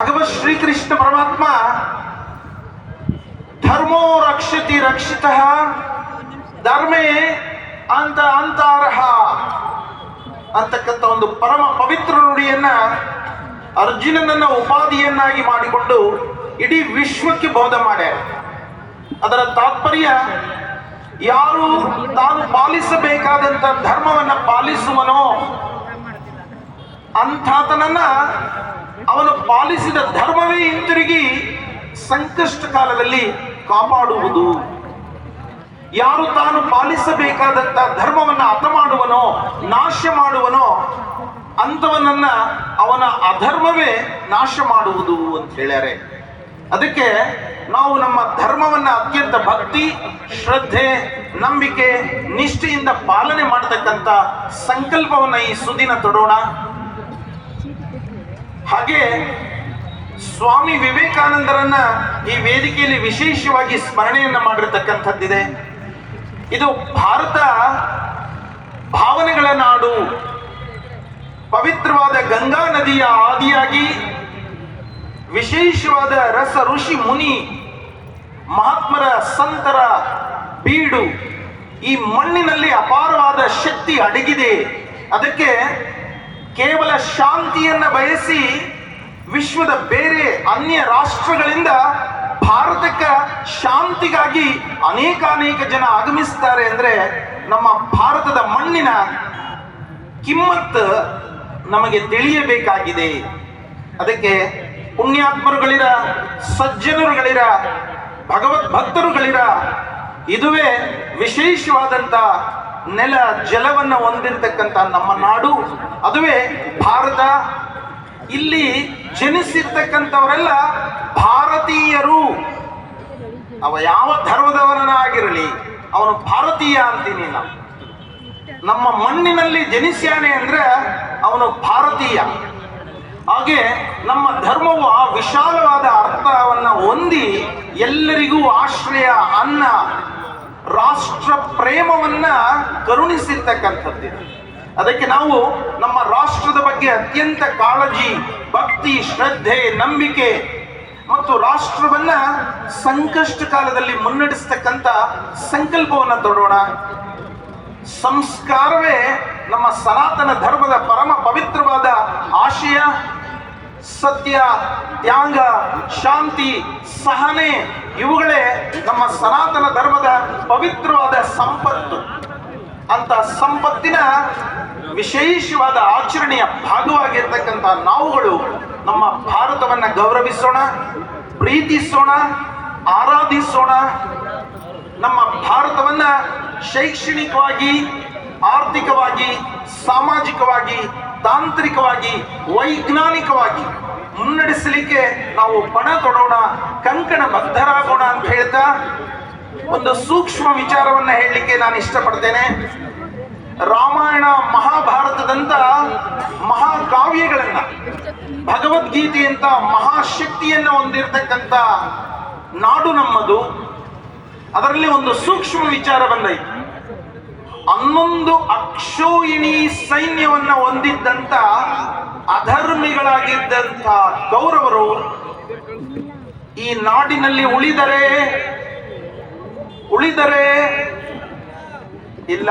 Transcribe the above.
ಭಗವತ್ ಶ್ರೀಕೃಷ್ಣ ಪರಮಾತ್ಮ ಧರ್ಮೋ ರಕ್ಷತಿ ರಕ್ಷಿತ ಧರ್ಮೇ ಅಂತ ಅಂತಾರಹ ಅಂತಕ್ಕಂಥ ಒಂದು ಪರಮ ಪವಿತ್ರ ನುಡಿಯನ್ನ ಅರ್ಜುನನನ್ನ ಉಪಾಧಿಯನ್ನಾಗಿ ಮಾಡಿಕೊಂಡು ಇಡೀ ವಿಶ್ವಕ್ಕೆ ಬೋಧ ಮಾಡ್ಯಾರ ಅದರ ತಾತ್ಪರ್ಯ ಯಾರು ತಾನು ಪಾಲಿಸಬೇಕಾದಂತ ಧರ್ಮವನ್ನ ಪಾಲಿಸುವನೋ ಅಂಥಾತನನ್ನ ಪಾಲಿಸಿದ ಧರ್ಮವೇ ಹಿಂತಿರುಗಿ ಸಂಕಷ್ಟ ಕಾಲದಲ್ಲಿ ಕಾಪಾಡುವುದು. ಯಾರು ತಾನು ಪಾಲಿಸಬೇಕಾದಂತ ಧರ್ಮವನ್ನ ಹತ ಮಾಡುವನೋ, ನಾಶ ಮಾಡುವನೋ, ಅಂಥವನನ್ನ ಅವನ ಅಧರ್ಮವೇ ನಾಶ ಮಾಡುವುದು ಅಂತ ಹೇಳ್ಯಾರೆ. ಅದಕ್ಕೆ ನಾವು ನಮ್ಮ ಧರ್ಮವನ್ನ ಅತ್ಯಂತ ಭಕ್ತಿ, ಶ್ರದ್ಧೆ, ನಂಬಿಕೆ, ನಿಷ್ಠೆಯಿಂದ ಪಾಲನೆ ಮಾಡತಕ್ಕಂತ ಸಂಕಲ್ಪವನ್ನ ಈ ಸುದಿನ ತೊಡೋಣ. ಸ್ವಾಮಿ ವಿವೇಕಾನಂದರನ್ನ ಈ ವೇದಿಕೆಯಲ್ಲಿ ವಿಶೇಷವಾಗಿ ಸ್ಮರಣೆಯನ್ನ ಮಾಡಿರ್ತಕ್ಕಂಥದ್ದಿದೆ. ಇದು ಭಾರತ ಭಾವನೆಗಳ ನಾಡು. ಪವಿತ್ರವಾದ ಗಂಗಾ ನದಿಯ ಆದಿಯಾಗಿ ವಿಶೇಷವಾದ ರಸ ಋಷಿ ಮುನಿ ಮಹಾತ್ಮರ ಸಂತರ ಬೀಡು ಈ ಮಣ್ಣಿನಲ್ಲಿ ಅಪಾರವಾದ ಶಕ್ತಿ ಅಡಗಿದೆ. ಅದಕ್ಕೆ ಕೇವಲ ಶಾಂತಿಯನ್ನ ಬಯಸಿ ವಿಶ್ವದ ಬೇರೆ ಅನ್ಯ ರಾಷ್ಟ್ರಗಳಿಂದ ಭಾರತಕ್ಕೆ ಶಾಂತಿಗಾಗಿ ಅನೇಕ ಅನೇಕ ಜನ ಆಗಮಿಸ್ತಾರೆ ಅಂದ್ರೆ ನಮ್ಮ ಭಾರತದ ಮಣ್ಣಿನ ಕಿಮ್ಮತ್ ನಮಗೆ ತಿಳಿಯಬೇಕಾಗಿದೆ. ಅದಕ್ಕೆ ಪುಣ್ಯಾತ್ಮರುಗಳಿರ, ಸಜ್ಜನರುಗಳಿರ, ಭಗವದ್ ಭಕ್ತರುಗಳಿರ ಇದುವೇ ವಿಶೇಷವಾದಂತ ನೆಲ ಜಲವನ್ನ ಹೊಂದಿರತಕ್ಕಂತ ನಮ್ಮ ನಾಡು. ಅದುವೇ ಭಾರತ. ಇಲ್ಲಿ ಜನಿಸಿರ್ತಕ್ಕಂಥವರೆಲ್ಲ ಭಾರತೀಯರು. ಅವ ಯಾವ ಧರ್ಮದವನಾಗಿರಲಿ ಅವನು ಭಾರತೀಯ ಅಂತೀನಿ ನಾವು. ನಮ್ಮ ಮಣ್ಣಿನಲ್ಲಿ ಜನಿಸ್ಯಾನೆ ಅಂದ್ರೆ ಅವನು ಭಾರತೀಯ. ಹಾಗೆ ನಮ್ಮ ಧರ್ಮವು ಆ ವಿಶಾಲವಾದ ಅರ್ಥವನ್ನ ಹೊಂದಿ ಎಲ್ಲರಿಗೂ ಆಶ್ರಯ, ಅನ್ನ, ರಾಷ್ಟ್ರ ಪ್ರೇಮವನ್ನ ಕರುಣಿಸಿರ್ತಕ್ಕಂಥದ್ದಿದೆ. ಅದಕ್ಕೆ ನಾವು ನಮ್ಮ ರಾಷ್ಟ್ರದ ಬಗ್ಗೆ ಅತ್ಯಂತ ಕಾಳಜಿ, ಭಕ್ತಿ, ಶ್ರದ್ಧೆ, ನಂಬಿಕೆ ಮತ್ತು ರಾಷ್ಟ್ರವನ್ನ ಸಂಕಷ್ಟ ಕಾಲದಲ್ಲಿ ಮುನ್ನಡೆಸ್ತಕ್ಕಂಥ ಸಂಕಲ್ಪವನ್ನ ತೊಡೋಣ. ಸಂಸ್ಕಾರವೇ ನಮ್ಮ ಸನಾತನ ಧರ್ಮದ ಪರಮ ಪವಿತ್ರವಾದ ಆಶಯ, ಸತ್ಯ, ತ್ಯಾಗ, ಶಾಂತಿ, ಸಹನೆ ಇವುಗಳೇ ನಮ್ಮ ಸನಾತನ ಧರ್ಮದ ಪವಿತ್ರವಾದ ಸಂಪತ್ತು. ಅಂತ ಸಂಪತ್ತಿನ ವಿಶೇಷವಾದ ಆಚರಣೆಯ ಭಾಗವಾಗಿರ್ತಕ್ಕಂಥ ನಾವುಗಳು ನಮ್ಮ ಭಾರತವನ್ನ ಗೌರವಿಸೋಣ, ಪ್ರೀತಿಸೋಣ, ಆರಾಧಿಸೋಣ. ನಮ್ಮ ಭಾರತವನ್ನ ಶೈಕ್ಷಣಿಕವಾಗಿ, ಆರ್ಥಿಕವಾಗಿ, ಸಾಮಾಜಿಕವಾಗಿ, ತಾಂತ್ರಿಕವಾಗಿ, ವೈಜ್ಞಾನಿಕವಾಗಿ ಮುನ್ನಡೆಸಲಿಕ್ಕೆ ನಾವು ಪಣ ತೊಡೋಣ, ಕಂಕಣ ಬದ್ಧರಾಗೋಣ ಅಂತ ಹೇಳ್ತಾ ಒಂದು ಸೂಕ್ಷ್ಮ ವಿಚಾರವನ್ನ ಹೇಳಲಿಕ್ಕೆ ನಾನು ಇಷ್ಟಪಡ್ತೇನೆ. ರಾಮಾಯಣ ಮಹಾಭಾರತದಂತ ಮಹಾಕಾವ್ಯಗಳನ್ನ ಭಗವದ್ಗೀತೆಯಂತ ಮಹಾಶಕ್ತಿಯನ್ನ ಹೊಂದಿರತಕ್ಕಂಥ ನಾಡು ನಮ್ಮದು. ಅದರಲ್ಲಿ ಒಂದು ಸೂಕ್ಷ್ಮ ವಿಚಾರ ಬಂದೈತು. ಹನ್ನೊಂದು ಅಕ್ಷೋಯಿಣಿ ಸೈನ್ಯವನ್ನ ಹೊಂದಿದ್ದಂತ ಅಧರ್ಮಿಗಳಾಗಿದ್ದಂಥ ಕೌರವರು ಈ ನಾಡಿನಲ್ಲಿ ಉಳಿದರೆ ಉಳಿದರೆ ಇಲ್ಲ.